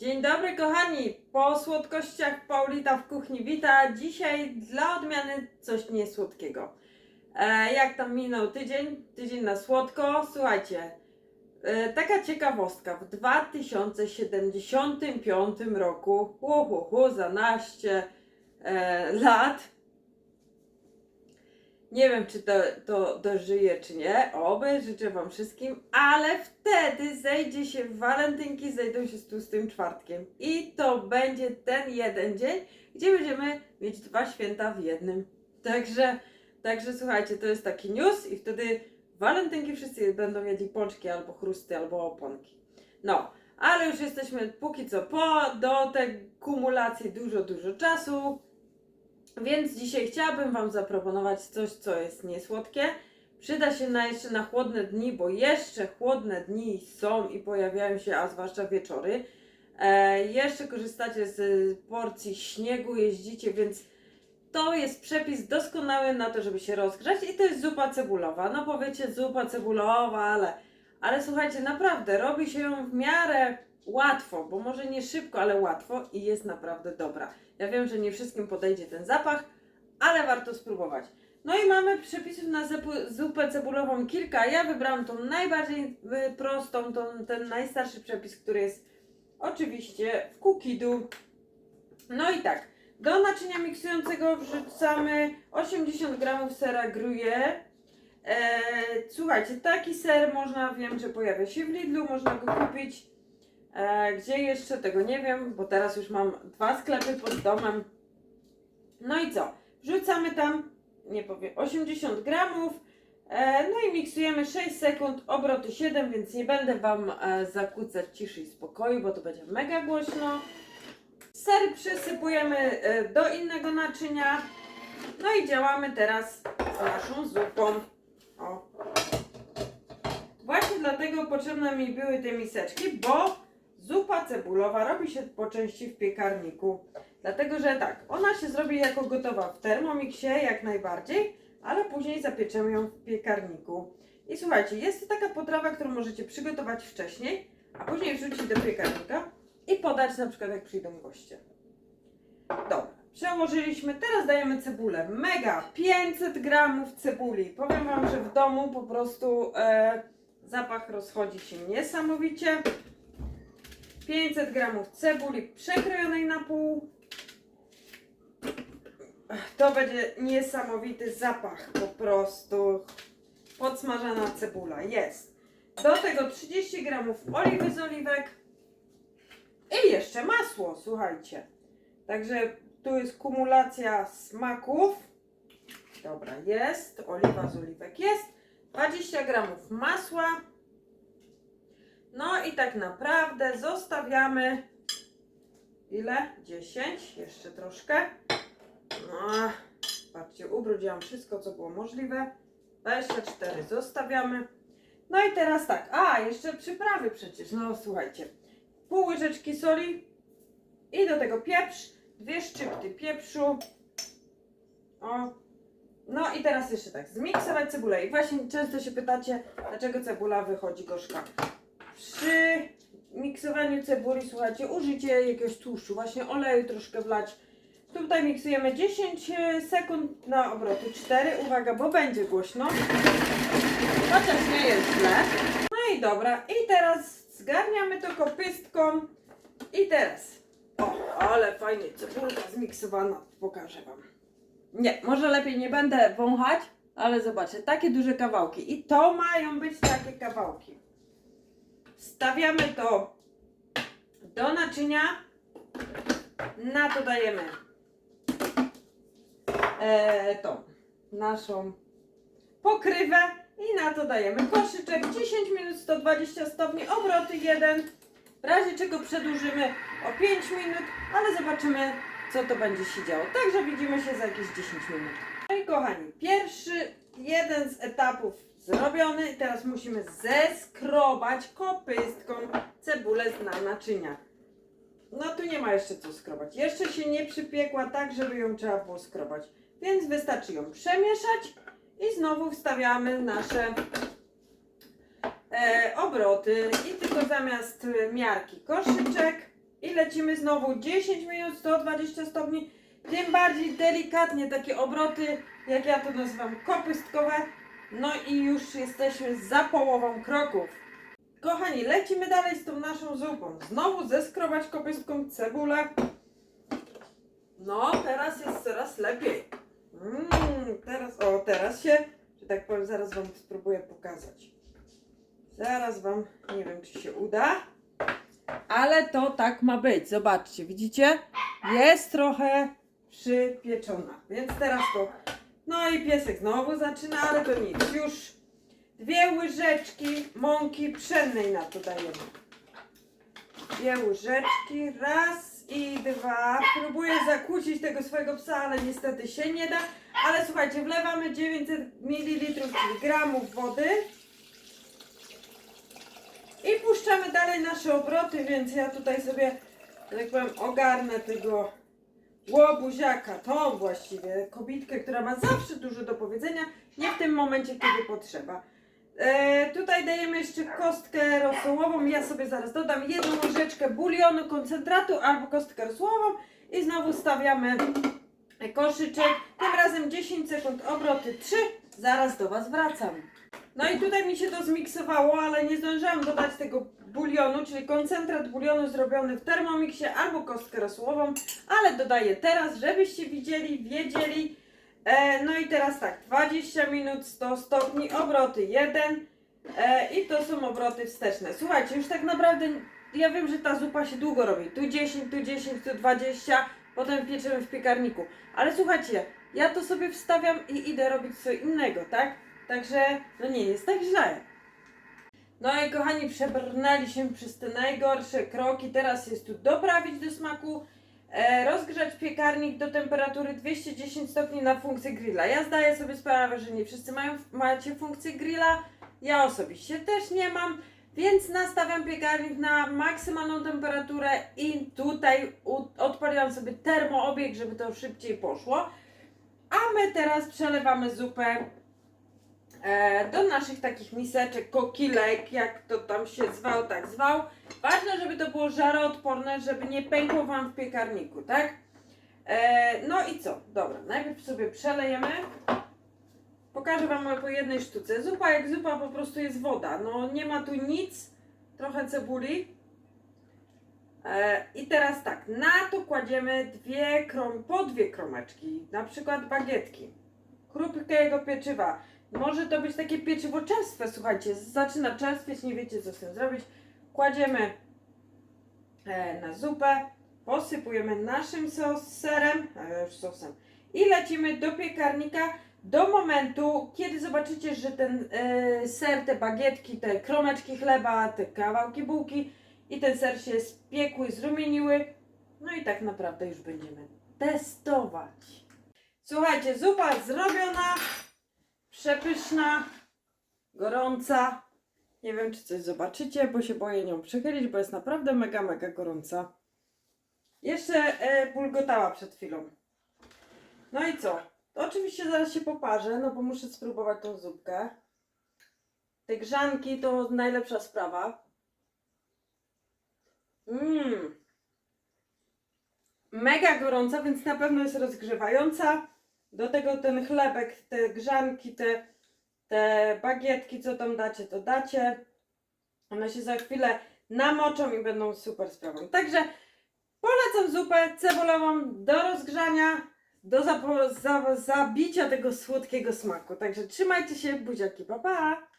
Dzień dobry kochani, po słodkościach Paulita w kuchni wita. Dzisiaj dla odmiany coś niesłodkiego. E, jak tam minął tydzień? Tydzień na słodko. Słuchajcie, e, taka ciekawostka. W 2075 roku, hu, hu, za naście e, lat, nie wiem, czy to, to dożyje, czy nie. Oby, życzę Wam wszystkim, ale wtedy zejdzie się walentynki, zejdą się z tłustym czwartkiem. I to będzie ten jeden dzień, gdzie będziemy mieć dwa święta w jednym. Także, także słuchajcie, to jest taki news i wtedy walentynki wszyscy będą jedli pączki albo chrusty, albo oponki. No, ale już jesteśmy póki co po, do tej kumulacji dużo, dużo czasu. Więc dzisiaj chciałabym Wam zaproponować coś, co jest niesłodkie. Przyda się na jeszcze na chłodne dni, bo jeszcze chłodne dni są i pojawiają się, a zwłaszcza wieczory. E, jeszcze korzystacie z porcji śniegu, jeździcie, więc to jest przepis doskonały na to, żeby się rozgrzać i to jest zupa cebulowa. No powiecie zupa cebulowa, ale, ale słuchajcie, naprawdę robi się ją w miarę łatwo, bo może nie szybko, ale łatwo i jest naprawdę dobra. Ja wiem, że nie wszystkim podejdzie ten zapach, ale warto spróbować. No i mamy przepisów na zupę cebulową kilka. Ja wybrałam tą najbardziej y, prostą, tą, ten najstarszy przepis, który jest oczywiście w kukidu. No i tak, do naczynia miksującego wrzucamy 80 g sera gruyère. E, słuchajcie, taki ser można, wiem, że pojawia się w Lidlu, można go kupić. E, gdzie jeszcze tego nie wiem, bo teraz już mam dwa sklepy pod domem. No i co? Wrzucamy tam, nie powiem, 80 gramów. E, no i miksujemy 6 sekund, obroty 7, więc nie będę Wam e, zakłócać ciszy i spokoju, bo to będzie mega głośno. Ser przysypujemy do innego naczynia. No i działamy teraz z naszą zupą. O. Właśnie dlatego potrzebne mi były te miseczki, bo zupa cebulowa robi się po części w piekarniku. Dlatego, że tak, ona się zrobi jako gotowa w termomiksie jak najbardziej, ale później zapieczemy ją w piekarniku. I słuchajcie, jest to taka potrawa, którą możecie przygotować wcześniej, a później wrzucić do piekarnika i podać na przykład jak przyjdą goście. Dobra, przełożyliśmy, teraz dajemy cebulę. Mega! 500 gramów cebuli. Powiem Wam, że w domu po prostu e, zapach rozchodzi się niesamowicie. 500 gramów cebuli przekrojonej na pół. To będzie niesamowity zapach, po prostu podsmażana cebula jest. Do tego 30 gramów oliwy z oliwek i jeszcze masło, słuchajcie. Także tu jest kumulacja smaków. Dobra, jest. Oliwa z oliwek jest. 20 gramów masła. No i tak naprawdę zostawiamy ile? 10, jeszcze troszkę. No, patrzcie, ubrudziłam wszystko, co było możliwe. 24 zostawiamy. No i teraz tak, a jeszcze przyprawy przecież, no słuchajcie. Pół łyżeczki soli i do tego pieprz, dwie szczypty pieprzu. O. No i teraz jeszcze tak, zmiksować cebulę. I właśnie często się pytacie, dlaczego cebula wychodzi gorzka. Przy miksowaniu cebuli, słuchajcie, użycie jakiegoś tłuszczu, właśnie oleju troszkę wlać. Tutaj miksujemy 10 sekund na obroty 4. Uwaga, bo będzie głośno. Chociaż nie jest źle. No i dobra, i teraz zgarniamy to kopystką. I teraz. O, ale fajnie, cebulka zmiksowana. Pokażę Wam. Nie, może lepiej nie będę wąchać, ale zobaczcie, takie duże kawałki. I to mają być takie kawałki. Stawiamy to do naczynia. Na to dajemy e, tą naszą pokrywę i na to dajemy koszyczek 10 minut 120 stopni, obroty 1 w razie czego przedłużymy o 5 minut, ale zobaczymy co to będzie się działo. Także widzimy się za jakieś 10 minut. No i kochani, pierwszy jeden z etapów zrobiony i teraz musimy zeskrobać kopystką cebulę na naczynia. No tu nie ma jeszcze co skrobać. Jeszcze się nie przypiekła tak, żeby ją trzeba było skrobać. Więc wystarczy ją przemieszać i znowu wstawiamy nasze e, obroty i tylko zamiast miarki koszyczek. Ile lecimy znowu 10 minut, 120 stopni. Tym bardziej delikatnie, takie obroty, jak ja to nazywam, kopystkowe. No i już jesteśmy za połową kroków. Kochani, lecimy dalej z tą naszą zupą. Znowu zeskrobać kopystką cebulę. No, teraz jest coraz lepiej. Mm, teraz, o, teraz się, że tak powiem, zaraz Wam spróbuję pokazać. Zaraz Wam, nie wiem czy się uda, ale to tak ma być. Zobaczcie, widzicie? Jest trochę przypieczona, więc teraz to, no i piesek znowu zaczyna, ale to nic, już dwie łyżeczki mąki pszennej na to dajemy. Dwie łyżeczki, raz i dwa. Próbuję zakłócić tego swojego psa, ale niestety się nie da. Ale słuchajcie, wlewamy 900 ml, czyli gramów wody. I puszczamy dalej nasze obroty, więc ja tutaj sobie, że tak powiem, ogarnę tego łobuziaka, tą właściwie kobitkę, która ma zawsze dużo do powiedzenia, nie w tym momencie, kiedy potrzeba. E, tutaj dajemy jeszcze kostkę rosołową. Ja sobie zaraz dodam jedną łyżeczkę bulionu, koncentratu albo kostkę rosołową i znowu stawiamy koszyczek. Tym razem 10 sekund, obroty 3. Zaraz do Was wracam. No i tutaj mi się to zmiksowało, ale nie zdążyłam dodać tego bulionu, czyli koncentrat bulionu zrobiony w termomiksie albo kostkę rosołową, ale dodaję teraz, żebyście widzieli, wiedzieli, E, no i teraz tak, 20 minut, 100 stopni, obroty 1 e, i to są obroty wsteczne. Słuchajcie, już tak naprawdę ja wiem, że ta zupa się długo robi. Tu 10, tu 10, tu 20, potem pieczemy w piekarniku. Ale słuchajcie, ja to sobie wstawiam i idę robić co innego, tak? Także no nie jest tak źle. No i kochani, przebrnęliśmy przez te najgorsze kroki. Teraz jest tu doprawić do smaku. E, rozgrzać piekarnik do temperatury 210 stopni na funkcję grilla. Ja zdaję sobie sprawę, że nie wszyscy mają, macie funkcję grilla. Ja osobiście też nie mam, więc nastawiam piekarnik na maksymalną temperaturę i tutaj odpaliłam sobie termoobieg, żeby to szybciej poszło. A my teraz przelewamy zupę do naszych takich miseczek, kokilek, jak to tam się zwał, tak zwał. Ważne, żeby to było żaroodporne, żeby nie pękło Wam w piekarniku, tak? E, no i co? Dobra, najpierw sobie przelejemy. Pokażę Wam po jednej sztuce. Zupa jak zupa po prostu jest woda. No nie ma tu nic. Trochę cebuli. E, I teraz tak, na to kładziemy dwie krom, po dwie kromeczki, na przykład bagietki, krupkę pieczywa. Może to być takie pieczywo czerstwe, słuchajcie, zaczyna czerstwieć, nie wiecie co z tym zrobić. Kładziemy e, na zupę, posypujemy naszym sos, serem, a już sosem i lecimy do piekarnika do momentu, kiedy zobaczycie, że ten e, ser, te bagietki, te kromeczki chleba, te kawałki bułki i ten ser się spiekły, zrumieniły. No i tak naprawdę już będziemy testować. Słuchajcie, zupa zrobiona, przepyszna, gorąca. Nie wiem, czy coś zobaczycie, bo się boję nią przechylić, bo jest naprawdę mega, mega gorąca. Jeszcze e, bulgotała przed chwilą. No i co? To oczywiście zaraz się poparzę, no bo muszę spróbować tą zupkę. Te grzanki to najlepsza sprawa. Mmm. Mega gorąca, więc na pewno jest rozgrzewająca. Do tego ten chlebek, te grzanki, te, te bagietki, co tam dacie, to dacie. One się za chwilę namoczą i będą super sprawą. Także polecam zupę cebulową do rozgrzania, do zabicia tego słodkiego smaku. Także trzymajcie się, buziaki, pa pa!